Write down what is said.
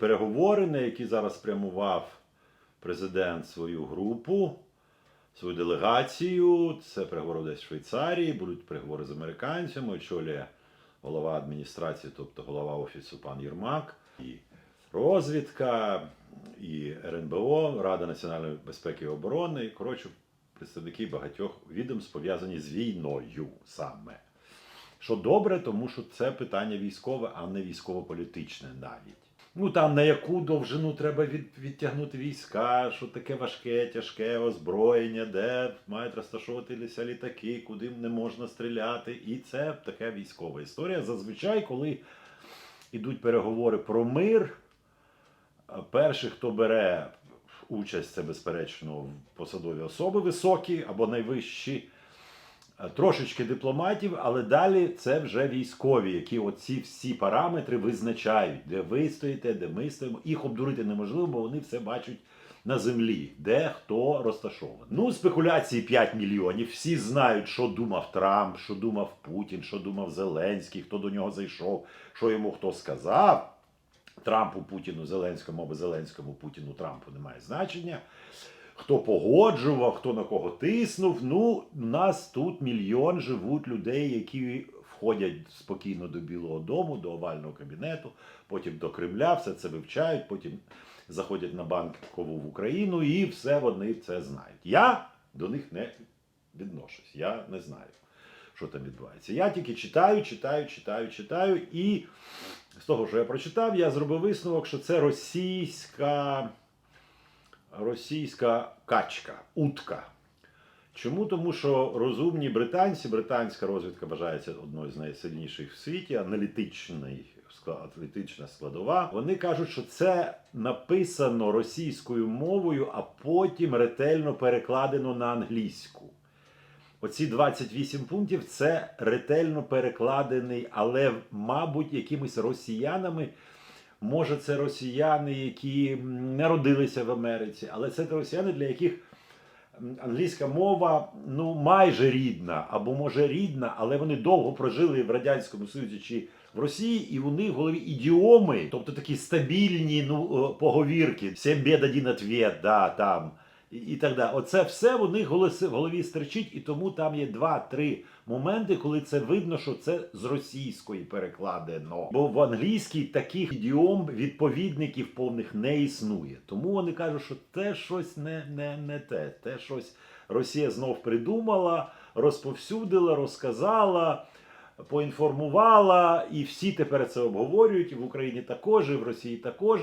Переговори, на які зараз спрямував президент свою групу, свою делегацію. Це переговори десь в Швейцарії, будуть переговори з американцями, очолює голова адміністрації, тобто голова офісу пан Єрмак, і розвідка, і РНБО, Рада національної безпеки і оборони. І, коротше, представники багатьох відомств пов'язані з війною саме. Що добре, тому що це питання військове, а не військово-політичне навіть. Ну там на яку довжину треба від, відтягнути війська, що таке важке, тяжке озброєння, де мають розташовуватися літаки, куди не можна стріляти. І це така військова історія. Зазвичай, коли йдуть переговори про мир, перший, хто бере участь, це безперечно посадові особи високі або найвищі. Е, Трошечки дипломатів, але далі це вже військові, які оці всі параметри визначають, де ви стоїте, де ми стоїмо. Їх обдурити неможливо, бо вони все бачать на землі, де хто розташований. Ну, спекуляції 5 мільйонів. Всі знають, що думав Трамп, що думав Путін, що думав Зеленський, хто до нього зайшов, що йому хто сказав. Трампу, Путіну, Зеленському або Зеленському, Путіну, Трампу немає значення. Хто погоджував, хто на кого тиснув. Ну, у нас тут мільйон живуть людей, які входять спокійно до Білого Дому, до овального кабінету, потім до Кремля, все це вивчають, потім заходять на банкову в Україну і все вони це знають. Я до них не відношусь, я не знаю, що там відбувається. Я тільки читаю, читаю, читаю, читаю, і з того, що я прочитав, я зробив висновок, що це російська російська качка, утка. Чому? Тому що розумні британці, британська розвідка вважається одною з найсильніших в світі, аналітичний, аналітична складова. Вони кажуть, що це написано російською мовою, а потім ретельно перекладено на англійську. Оці 28 пунктів це ретельно перекладений, але, мабуть, якимись росіянами. Може, це росіяни, які не родилися в Америці, але це росіяни, для яких англійська мова ну майже рідна, або може рідна, але вони довго прожили в Радянському Союзі чи в Росії, і них в голові ідіоми, тобто такі стабільні ну, поговірки, «Всім бід один ответ, да, там. І, так далі. Оце все них голоси- в голові стерчить, і тому там є два-три моменти, коли це видно, що це з російської перекладено. Бо в англійській таких ідіом відповідників повних не існує. Тому вони кажуть, що те щось не, не, не те. Те щось Росія знов придумала, розповсюдила, розказала. Поінформувала, і всі тепер це обговорюють, і в Україні також, і в Росії також.